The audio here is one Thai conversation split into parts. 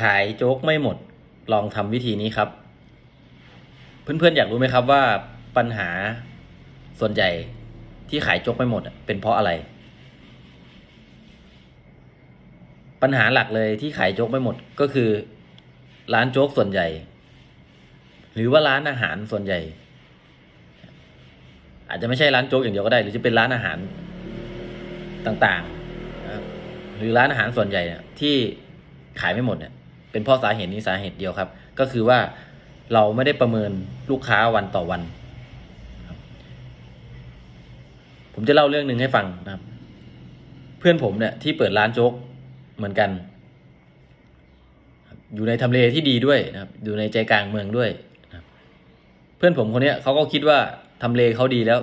ขายโจ๊กไม่หมด ลองทำวิธีนี้ครับ เพื่อนๆอยากรู้ไหมครับว่าปัญหาส่วนใหญ่ที่ขายโจ๊กไม่หมดเป็นเพราะอะไร ปัญหาหลักเลยที่ขายโจ๊กไม่หมดก็คือ ร้านโจ๊กส่วนใหญ่ หรือว่าร้านอาหารส่วนใหญ่ อาจจะไม่ใช่ร้านโจ๊กอย่างเดียวก็ได้ หรือจะเป็นร้านอาหารต่างๆหรือร้านอาหารส่วนใหญ่เนี่ยที่ขายไม่หมดเนี่ย เป็นเพราะสาเหตุนี้สาเหตุเดียวครับ ก็คือว่าเราไม่ได้ประเมินลูกค้าวันต่อวัน ผมจะเล่าเรื่องหนึ่งให้ฟังนะครับ เพื่อนผมเนี่ยที่เปิดร้านโจ๊กเหมือนกัน อยู่ในทำเลที่ดีด้วยนะครับ อยู่ในใจกลางเมืองด้วยนะเพื่อนผมคนเนี้ยเขาก็คิดว่าทำเลเขาดีแล้ว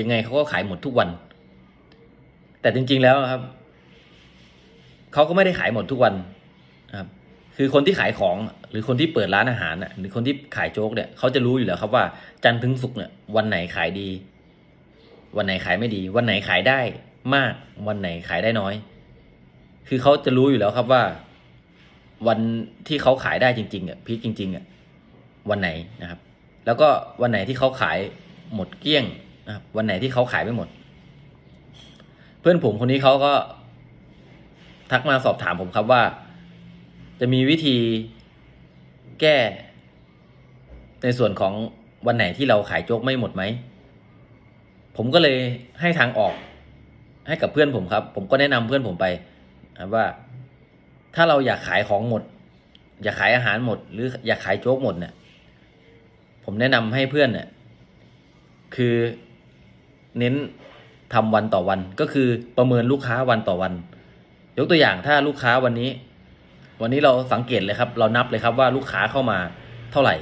ยังไงเขาก็ขายหมดทุกวัน แต่จริง ๆแล้วครับเขาก็ไม่ได้ขายหมดทุกวัน คือคนที่ขายของหรือคนที่เปิดร้านอาหารหรือคนที่ขายโจ๊กเนี่ยเขาจะรู้อยู่แล้วครับว่าจันทร์ถึงศุกร์เนี่ยวันไหนขายดี วันไหนขายไม่ดี วันไหนขายได้มาก วันไหนขายได้น้อย คือเขาจะรู้อยู่แล้วครับว่า วันที่เขาขายได้จริงๆอะพีคจริงๆอะวันไหนนะครับ แล้วก็วันไหนที่เขาขายหมดเกลี้ยงนะครับวันไหนที่เขาขายไม่หมด เพื่อนผมคนนี้เขาก็ทักมาสอบถามผมครับว่า จะมีวิธีแก้ ในส่วนของวันไหนที่เราขายโจ๊กไม่หมดไหม ผมก็เลยให้ทางออกให้กับเพื่อนผมครับ ผมก็แนะนำเพื่อนผมไปว่า ถ้าเราอยากขายของหมด อยากขายอาหารหมด หรืออยากขายโจ๊กหมดเนี่ยผมแนะนำให้เพื่อนเนี่ยคือเน้นทำวันต่อวันก็คือประเมินลูกค้าวันต่อวัน ยกตัวอย่างถ้าลูกค้าวันนี้ วันนี้เราสังเกตเลยครับ เรานับเลยครับว่าลูกค้าเข้ามาเท่าไหร่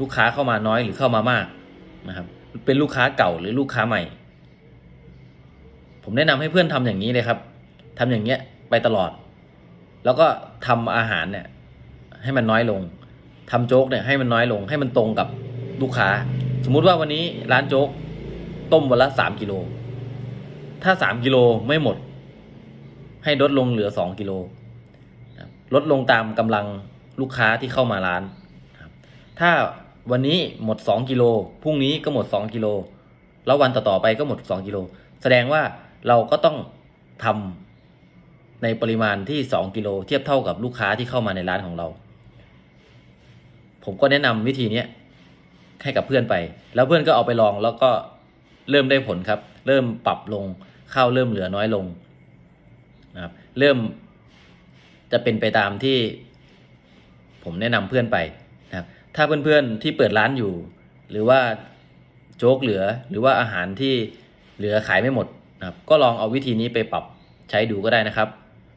ลูกค้าเข้ามาน้อยหรือเข้ามามากนะครับ เป็นลูกค้าเก่าหรือลูกค้าใหม่ ผมแนะนำให้เพื่อนทำอย่างนี้เลยครับทำอย่างเงี้ยไปตลอด แล้วก็ทำอาหารเนี่ย ให้มันน้อยลงทำโจ๊กเนี่ยให้มันน้อยลง ให้มันตรงกับลูกค้า สมมุติว่าวันนี้ร้านโจ๊กต้มวันละสามกิโลถ้าสามกิโลไม่หมด ให้ลดลงเหลือสองกิโล ลดลงตามกำลังลูกค้าที่เข้ามาร้าน ถ้าวันนี้หมดสองกิโลพรุ่งนี้ก็หมดสองกิโลแล้ววันต่อๆไปก็หมดสองกิโลแสดงว่าเราก็ต้องทำในปริมาณที่สองกิโลเทียบเท่ากับลูกค้าที่เข้ามาในร้านของเรา ผมก็แนะนำวิธีนี้ให้กับเพื่อนไป แล้วเพื่อนก็เอาไปลองแล้วก็เริ่มได้ผลครับ เริ่มปรับลงข้าวเริ่มเหลือน้อยลงนะครับเริ่ม จะเป็นไปตามที่ผมแนะนำเพื่อนไปนะครับ ถ้าเพื่อนๆที่เปิดร้านอยู่ หรือว่าโจ๊กเหลือหรือว่าอาหารที่เหลือขายไม่หมดนะครับ ก็ลองเอาวิธีนี้ไปปรับใช้ดูก็ได้นะครับ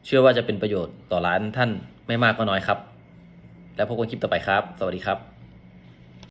เชื่อว่าจะเป็นประโยชน์ต่อร้านท่านไม่มากก็น้อยครับ แล้วพบกันคลิปต่อไปครับ สวัสดีครับ